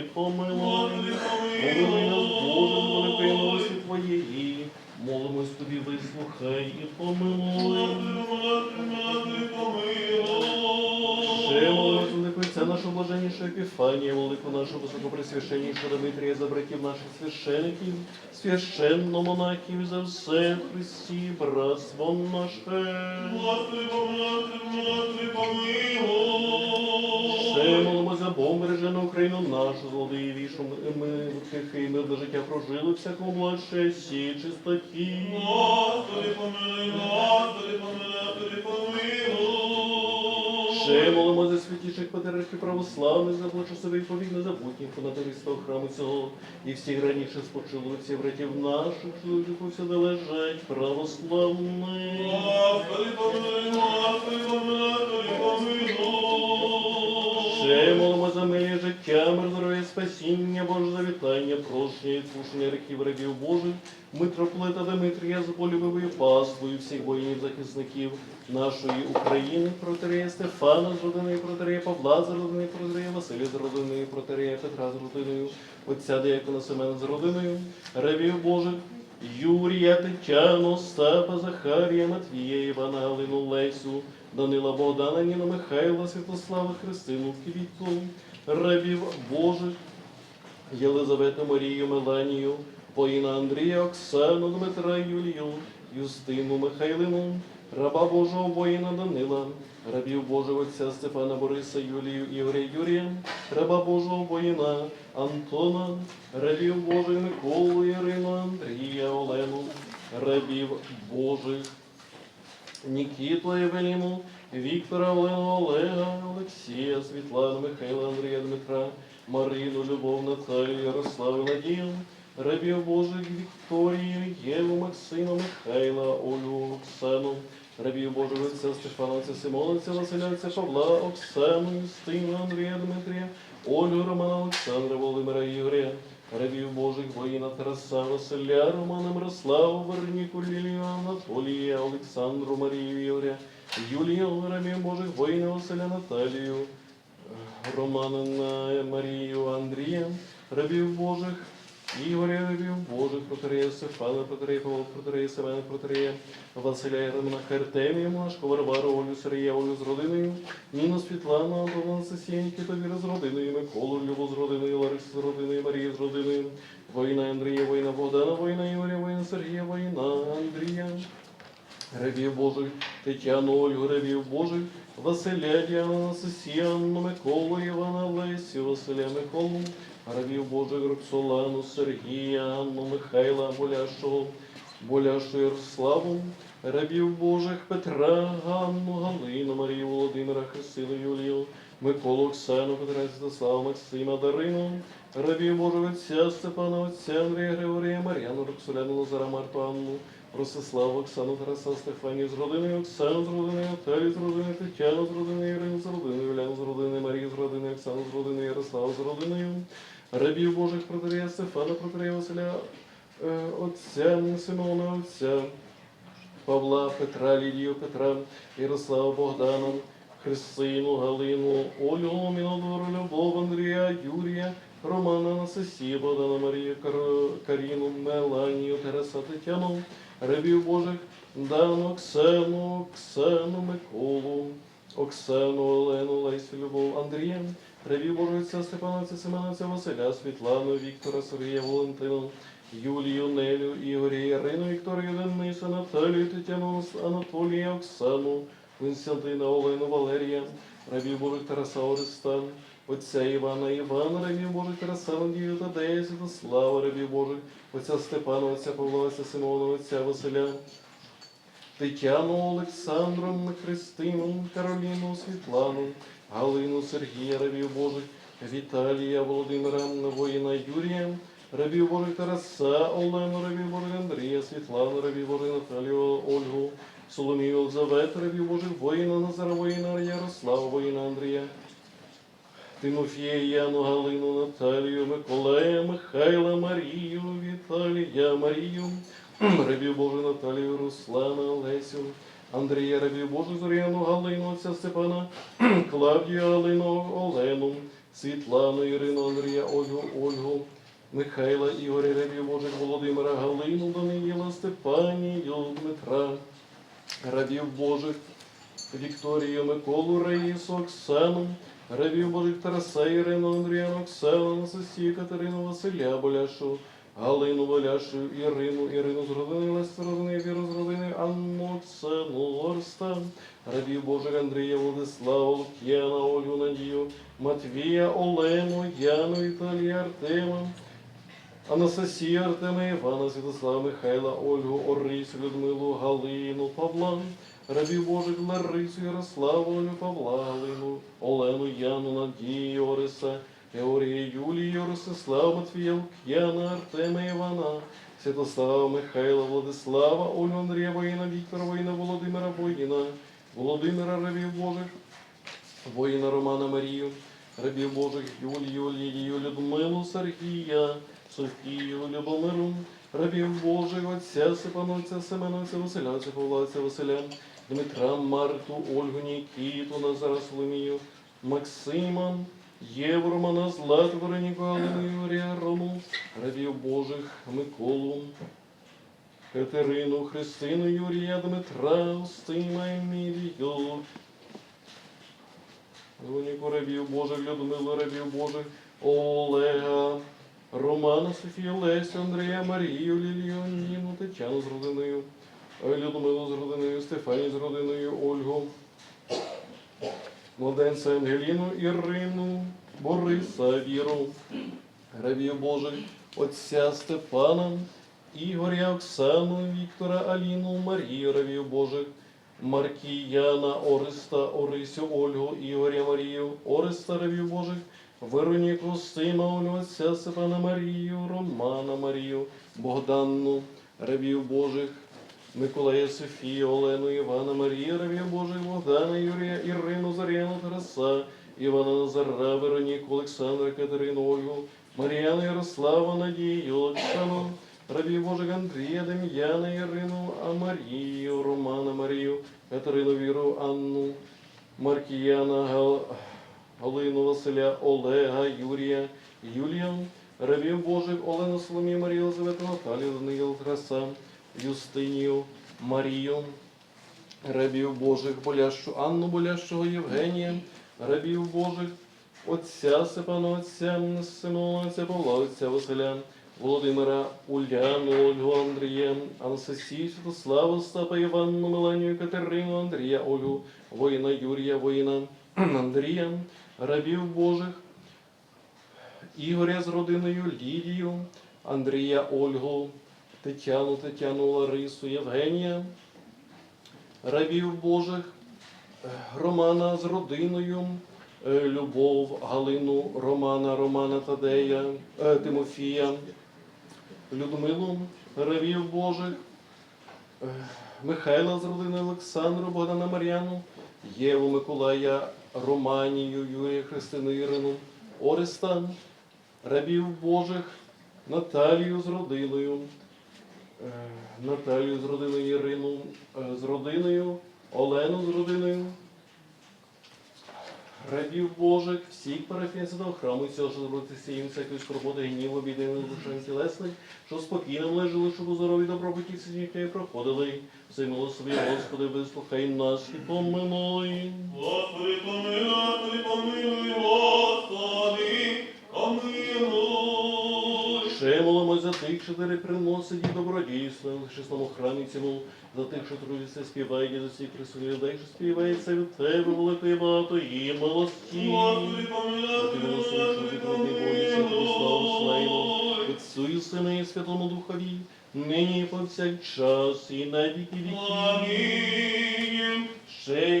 і помилуй. Помилуй нас, Боже, великої милості Твоєї. Молимось тобі, вислухай і помилуй. Ще молимось великої це нашу блаженнішу Епіфанія, велику нашу високопресвященнішу Дмитрія, за братів наших священиків, священно-монахів, за все Христі, братство наше. Господи, мати, помилуй. Богом бережену Україну нашу, злодії вішу, ми тихий мир до життя прожили, всякому благочесті, чистоті. Господи, помилуй, Господи, помилуй, Господи, помилуй. Ще молимо за святіших патріархів православних, за благочасовий повік незабутніх фонатористів храму цього, і всіх раніше спочили всіх братів наших, вже повсюди лежать, православних. Господи, помилуй, Господи, помилуй, Господи, помилуй. Ще молимо за милі життя, мир, здоров'я, спасіння, Боже завітання, прощення, відпущення гріхів рабів Божих, митрополита Дмитрія з полюбивою паствою всіх воїнів захисників нашої України, протерея Стефана з родиною, протерея Павла з родиною, протерея Василя з родиною, протерея Петра з родиною, отця Деякона Семена з родиною, рабів Божих, Юрія, Тетяну, Остапа, Захарія, Матвія, Івана, Галину, Лесю, Данила Богдана, Ніну Михайла, Святослава, Христину, Квітку, рабів Божих, Єлизавету, Марію, Меланію, Поїна Андрія, Оксану, Дмитра, Юлію, Юстину, Михайлину, раба Божого воїна Данила, рабів Божого отця Стефана Бориса, Юлію, Ігоря, Юрія, раба Божого воїна Антона, рабів Божих Миколу, Ірину, Андрія, Олену, рабів Божих Нікіту Євеліну, Віктора Олену, Олега, Олексія, Світлану, Михайла, Андрія, Дмитра, Марину, Любов, Наталію, Ярославу, Надію, рабів Божих Вікторію, Єву, Максима, Михайла, Олю, Оксану, рабів Божих отця Стефана, отця Симона, отця Василя, отця Павла, Оксану, Юстину, Андрія, Дмитрія, Олю, Романа, Олександра, Володимира, Ігоря, рабів Божих, воїна Тараса, Василя, Романа, Мирославу, Вероніку, Лілію, Анатолія, Олександру, Марію, Ігоря, Юлію, рабів Божих, воїна Василя, Наталію, Романа, Марію, Андрія, рабів Божих, Ігоря, рабів Божих, протерея Стефана, протерея Павла, протерея Семена, протерея Василя, Єремна, Хартемія, Машко, Варвару, Олю, Сергія, Олю з родиною, Ніну, Світлану, Антона, Сесія, Нікіта, з родиною, Миколу, Любу з родиною, Ларису з родиною, Марію з родиною, воїна Андрія, воїна Богдана, воїна Ігоря, воїна Сергія, воїна Андрія, Рабів Божих, Тетяну, Ольгу, рабів Божих, Василя, Діана, Сесіанну, Миколу, Івана, Лесю, Василя, Миколу, рабів Божих, Роксолану, Сергія, Анну, Михайла, Боляшого, Боляшу Ярославу, рабів Божих, Петра, Ганну, Галину, Марію, Володимира, Христину, Юлію, Миколу, Оксану, Петра, Святослава, Максима, Дарину, рабів Божих, Отця Степана, Отця Андрія, Григорія, Мар'яну, Роксоляну, Лазара, Марту, Анну, Ростиславу, Оксану, Тараса, Стефанію з родиною, Оксану з родиною, Наталію з родиною, Тетяну з родиною, Ірину з родиною, Уляну з родиною, Марію з родиною, Оксану з родиною, Ярославу з родиною, рабів Божих протерея Стефана, протерея Василя, е, отця Симона, отця Павла, Петра, Лідію, Петра, Ярослава, Богдана, Христину, Галину, Олю, Мінодору, Любов, Андрія, Юрія, Романа, Анастасію, Богдана, Марію, Кар- Каріну, Меланію, Тараса, Тетяну, рабів Божих, Дану, Оксану, Оксану, Миколу, Оксану, Олену, Лесю, Любов, Андрія, Божих, отця Степана, отця Василя, Світлану, Віктора, Сергія, Валентину, Юлію, Нелю, Ігоря, Ірину, Вікторію, Дениса, Наталію, Тетяну, Анатолія, Оксану, Константина, Олену, Валерія, рабів Божих Тараса Ориста, отця Івана, Івана, рабів Божих Тараса, Надію, Тадея, Святослава, рабів Божих, отця Степана, отця Павла, отця Василя, Тетяну, Олександру, Христину, Кароліну, Світлану, Галину, Сергія, рабів Божих, Віталія, Володимира, воїна Юрія, рабів Божих Тараса, Олену, рабів Божих Андрія, Світлану, рабів Божих Наталію, Ольгу, Соломію, Елзавету, рабів Божих воїна Назара, воїна Ярослава, воїна Андрія, Тимофія, Яну, Галину, Наталію, Миколая, Михайла, Марію, Віталія, Марію, рабів Божих Наталію, Руслана, Олесю, Андрія, рабів Божих Зоряну, Галину, отця Степана, Клавдію, Галину, Олену, Світлану, Ірину, Андрія, Ольгу, Ольгу, Михайла, Ігоря, Ревію Божих, Володимира, Галину, Даниїла, Степанію, Дмитра, Рабів Божих, Вікторію, Миколу, Раїсу, Оксану, Рабів Божих Тараса, Ірину, Андріану, Оксану, Анастасію, Катерину, Василя, Боляшу, Галину, Боляшу, Ірину, Ірину з родини, Лесю з родини, Віру з родини, Анну, Оксану, Орста, Рабів Божих Андрія, Владислава, Лук'яна, Ольгу, Надію, Матвія, Олену, Яну, Віталія, Артема, Анастасія, Артема, Івана, Святослава, Михайла, Ольгу, Орисю, Людмилу, Галину, Павла, Рабів Божих Ларису, Ярославу, Олю, Павла, Галину, Олену, Яну, Надію, Ориса, Георгія, Юлію, Ростислава, Матвія, Лук'яна, Артема, Івана, Святослава, Михайла, Владислава, Олю, Андрія, Воїна, Віктора, Воїна, Володимира, Воїна, Володимира, Рабів Божих, воїна Романа Марію, рабів Божих Юлію, Лідію, Людмилу, Сергія, Софію, Любомиру, рабів Божих, Отця Степановця, Семеновця, Василя, Отця Павла, Василя, Дмитра, Марту, Ольгу, Нікіту, Назара Соломію, Максима, Єву, Романа, Злату, Юрія, Рому, рабів Божих, Миколу, Катерину, Христину, Юрія, Дмитра, Устима, Емілію, Вероніку рабів Божих, Людмилу рабів Божих, Олега, Романа, Софію, Лесю, Андрія, Марію, Лілію, Ніну, Тетяну з родиною, Людмилу з родиною, Стефані з родиною, Ольгу, Младенця Ангеліну, Ірину, Бориса, Віру, рабів Божих, Отця Степана, Ігоря, Оксану, Віктора, Аліну, Марію, рабів Божих, Маркіяна, Ориста, Орисю, Ольгу, Ігоря, Марію, Ориста, рабів Божих, Вероніку, Сима, Отця Степана Марію, Романа Марію, Богданну, рабів Божих, Миколая, Софію, Олену, Івана, Марію, рабів Божих, Богдана, Юрія, Ірину, Заряну, Тараса, Івана Назара, Вероніку, Олександра, Катерину, Ольгу, Мар'яну, Ярослава, Надію, Олександру, рабів Божих Андрія, Дем'яна, Ірину, а Марію, Романа, Марію, Катерину, Віру, Анну, Маркіяна, Гал... Галину, Василя, Олега, Юрія, Юлія, рабів Божих, Олену, Соломію, Марію, Елизавету, Наталію, Даниїл, Краса, Юстинію, Марію, рабів Божих, Болящу, Анну Болящого, Євгенія, рабів Божих, Отця Степана, Отця Симона, Отця Павла, Отця Василя, Володимира, Уляну, Ольгу, Андрія, Анастасію, Святославу, Остапа, Іванну, Меланію, Катерину, Андрія, Ольгу, воїна Юрія, воїна Андрія, рабів Божих, Ігоря з родиною, Лідію, Андрія, Ольгу, Тетяну, Тетяну, Ларису, Євгенія, рабів Божих, Романа з родиною, е, Любов, Галину, Романа, Романа Тадея, е, Тимофія, Людмилу, рабів Божих, е, Михайла з родиною Олександру, Богдана Мар'яну, Єву, Миколая, Романію, Юрія, Христину, Ірину, Ореста, рабів Божих, Наталію з родиною, Наталію з родиною Ірину, е, з родиною, Олену з родиною, рабів Божих, всіх парафіян храму, і всього, що зробити їм всякої скорботи, гніву, біди, душань тілесних, що спокійно лежали, щоб у здорові добробуті всі проходили. Все милосові, Господи, вислухай нас і помилуй. Господи, помилуй, помилуй, Господи, помилуй. Молимось за тих, що дари приносить і добродійство в чесному храмі цьому, за тих, що трудяться, співають, і за всіх присутніх людей, що співається від тебе, великої багатої милості. Господи, помилуй, Отцю і Сина і Святому Духові, нині і повсякчас, і на віки віків. Ще